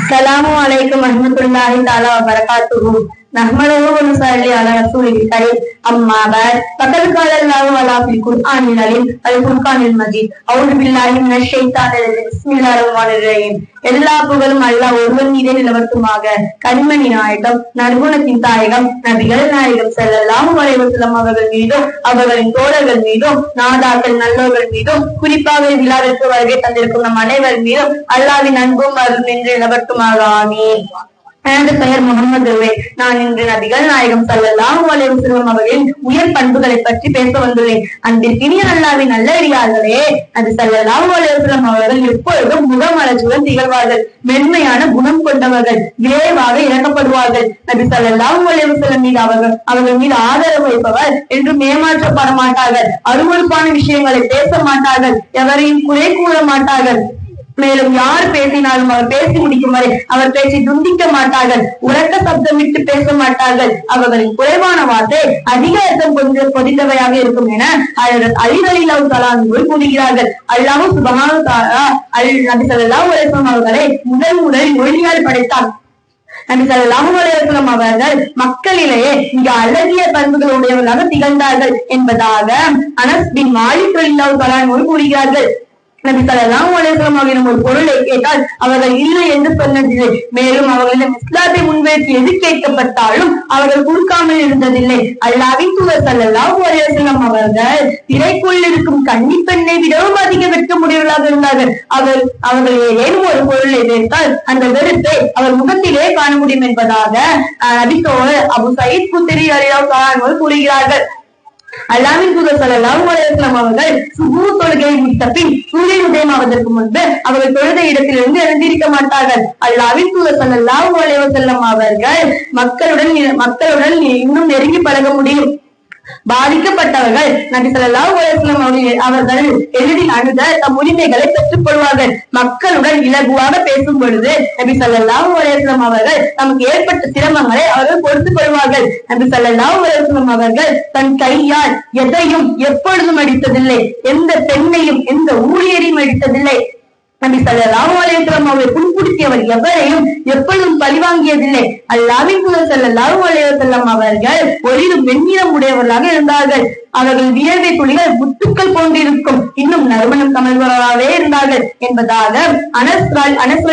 அஸ்ஸலாமு அலைக்கும் வரஹ்மத்துல்லாஹி தாலா வ நஹ்மதுஹு வ நுஸல்லி அலா ரசூலில் கரீம் அம்மா பஅத் கால அல்லாஹு அலா ஃபில் குர்ஆனில் அலீம் அல் குர்ஆனில் மஜீத். அஊது பில்லாஹி மினஷ் ஷைத்தானிர் ரஜீம் பிஸ்மில்லாஹிர் எல்லா புகழும் அல்லாஹ் ஒருவன் மீதே நிலவட்டுமாக. கண்மணி நாயகம் நற்குணத்தின் தாயகம் நபிகள் நாயகம் செல்லலாம் அலைஹி அவர்கள் மீதும் அவர்களின் தோழர்கள் மீதும் நாதாக்கள் நல்லோர்கள் மீதும் குறிப்பாக விழாவிற்கு வருகை தந்திருக்கும் நம் அனைவர் மீதும் அல்லாவின் அன்பும் அருள் என்று நிலவட்டுமாக. ஆமீன். எனது பெயர் முகமது ருவே நான் இன்று நபிகள் நாயகம் ஸல்லல்லாஹு அலைஹி வஸல்லம் அவர்களின் உயர் பண்புகளை பற்றி பேச வந்துள்ளேன். அன்பிற்கினிய அல்லாவின் நல்லடியார்களே அது ஸல்லல்லாஹு அலைஹி வஸல்லம் அவர்கள் எப்பொழுதும் முகமலர்ச்சியுடன் திகழ்வார்கள். மென்மையான குணம் கொண்டவர்கள் விரைவாக இறக்கப்படுவார்கள். நபி ஸல்லல்லாஹு அலைஹி வஸல்லம் மீது அவர்கள் அவர்கள் மீது ஆதரவு வைப்பவர் என்றும் ஏமாற்றப்பட மாட்டார்கள். அருவறுப்பான விஷயங்களை பேச மாட்டார்கள். எவரையும் குறை கூற மாட்டார்கள். மேலும் யார் பேசினாலும் அவர் பேசி முடிக்கும் வரை அவர் பேசி துண்டிக்க மாட்டார்கள். உரக்க சப்தமிட்டு பேச மாட்டார்கள். அவர்களின் குறைவான வார்த்தை அதிக அர்த்தம் கொண்டு பொதிந்தவையாக இருக்கும் என அலிதலிலாவு தலான்கள் கூறுகிறார்கள். அல்லாஹு சுபஹானு தாலா அல் நபி ஸல்லல்லாஹு அலைஹி அவர்களை முதல் முதல் மொழியால் படைத்தார். நபி ஸல்லல்லாஹு அலைஹி அவர்கள் மக்களிலேயே மிக அழகிய பண்புகள் உடையவர்களாக திகழ்ந்தார்கள் என்பதாக அனஸ் பின் மாலிக் ரலியல்லாஹு தஆலா கூறுகிறார்கள். நபி ஒரு பொருளை கேட்டால் அவர்கள் இல்லை என்று சொன்னதில்லை. மேலும் அவர்களிடம் இஸ்லாத்தை முன்வைத்து எது கேட்கப்பட்டாலும் அவர்கள் கொடுக்காமல் இருந்ததில்லை. அல்லாவின் தூதர் ஸல்லல்லாஹு அலைஹி அவர்கள் திரைக்குள் இருக்கும் கன்னி பெண்ணை விடவும் அதிக வெட்க முடியவர்களாக இருந்தார்கள். அவர் அவர்கள் ஏதேனும் ஒரு பொருளை வைத்தால் அந்த வெறுப்பை அவர் முகத்திலே காண முடியும் என்பதாக அஹ், அபு சயீத் குத்திரி அலியாவுக்கு கூறுகிறார்கள். அல்லாவின் தூதர் ஸல்லல்லாஹு அலைஹி அவர்கள் சுபூ தொழுகையை முடித்த பின் சூரியன் உதயமாவதற்கு முன்பு அவர்கள் தொழுத இடத்திலிருந்து எழுந்திருக்க மாட்டார்கள். அல்லாவின் தூதர் ஸல்லல்லாஹு அலைஹி அவர்கள் மக்களுடன் மக்களுடன் இன்னும் நெருங்கி பழக முடியும். பாதிக்கப்பட்டவர்கள் நபி ஸல்லல்லாஹு அலைஹி அவர்கள் எளிதில் அணுக தம் உரிமைகளை பெற்றுக் கொள்வார்கள் மக்களுடன் இலகுவாக பேசும் பொழுது நபி ஸல்லல்லாஹு அலைஹி அவர்கள் தமக்கு ஏற்பட்ட சிரமங்களை அவர்கள் பொறுத்துக் கொள்வார்கள். நபி ஸல்லல்லாஹு அலைஹி அவர்கள் தன் கையால் எதையும் எப்பொழுதும் அடித்ததில்லை. எந்த பெண்ணையும் எந்த ஊழியரையும் அடித்ததில்லை. நபி ஸல்லல்லாஹு அலைஹி அவரை புண்படுத்தியவர் எவரையும் எப்பொழுதும் பழிவாங்கியதில்லை. அல்லாவின் தூதர் ஸல்லல்லாஹு அலையம் அவர்கள் ஒளிரும் வெண்ணிறம் உடையவர்களாக இருந்தார்கள். அவர்கள் வியர்வை துளிகள் முத்துக்கள் போன்றிருக்கும். இன்னும் நறுமணம் தமிழ்வர்களாகவே இருந்தார்கள் என்பதாக அனஸ் அனஸ்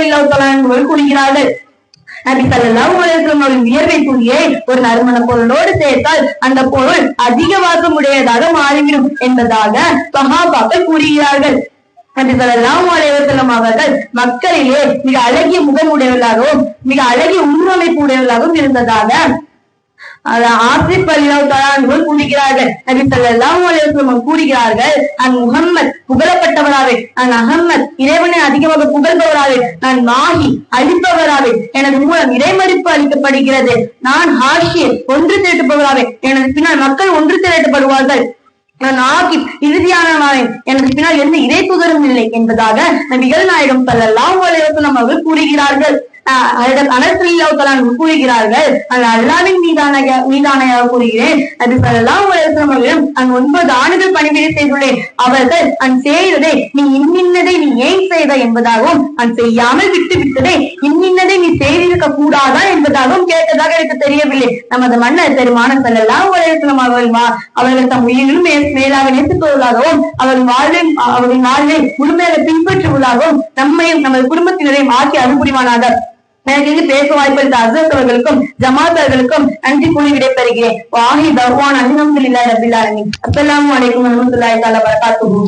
கூறுகிறார்கள். நபி ஸல்லல்லாஹு அலைஹி அவரின் வியர்வை துளியை ஒரு நறுமண பொருளோடு சேர்த்தால் அந்த பொருள் அதிக வாசமுடையதாக மாறிவிடும் என்பதாக சஹாபாக்கள் கூறுகிறார்கள். நபி ஸல்லல்லாஹு அலைஹி அவர்கள் மக்களிலே மிக அழகிய முகம் உடையவர்களாகவும் மிக அழகிய உள்ளமைப்பு உடையவர்களாகவும் இருந்ததாக ஆசிப் அல்லாஹ் கூறுகிறார்கள். நபி ஸல்லல்லாஹு அலைஹி கூறுகிறார்கள் நான் முகம்மது புகழப்பட்டவராவே. நான் அகம்மத் இறைவனை அதிகமாக புகழ்பவராவே. நான் மாஹி அழிப்பவராவே. எனது மூலம் இறைமதிப்பு அளிக்கப்படுகிறது. நான் ஹாஷியன் ஒன்று திரட்டுபவராவே எனது பின்னால் மக்கள் ஒன்று திரட்டப்படுவார்கள். நான் ஆகி இறுதியானவன் எனக்கு பின்னால் எந்த இறை புகழும் இல்லை என்பதாக நபிகள் நாயகம் ஸல்லல்லாஹு அலைஹி அவர்கள் கூறுகிறார்கள். கூறுகிறார்கள். அந்த அல்லாவின் மீதான மீதானையாக கூறுகிறேன். அது ஸல்லல்லாஹு அலைஹி வஸல்லம் அவர்களிடம் நான் ஒன்பது ஆண்டுகள் பணிபுரிய செய்துள்ளேன். அவர்கள் நான் செய்ததை நீ என்பதாகவும் நான் செய்யாமல் விட்டு விட்டதே. இன்னின்னதை நீ செய்திருக்க கூடாதா என்பதாகவும் கேட்டதாக எனக்கு தெரியவில்லை. நமது மன்னர் பெருமான ஸல்லல்லாஹு அலைஹி அவர்கள் அவர்கள் தம் உயிரிலும் மே- மேலாக நேசிப்பவர்களாகவும் அவர்கள் வாழ்வில் அவர்களின் வாழ்வை முழுமையாக பின்பற்றுவதாகவும் நம்மையும் நமது குடும்பத்தினரையும் ஆக்கி அனுப்புரிவானாக எனக்கு இங்கு பேச வாய்ப்பளித்த இருந்த அவர்களுக்கும் ஜமாத் அவர்களுக்கும் நன்றி கூறி விடைபெறுகிறேன். வாஹி பகவான் அல்ஹம்துலில்லாஹி ரபில் ஆலமீன். அஸ்ஸலாமு அலைக்கும் வரஹ்மத்துல்லாஹி தஆலா வபரகாத்துஹு.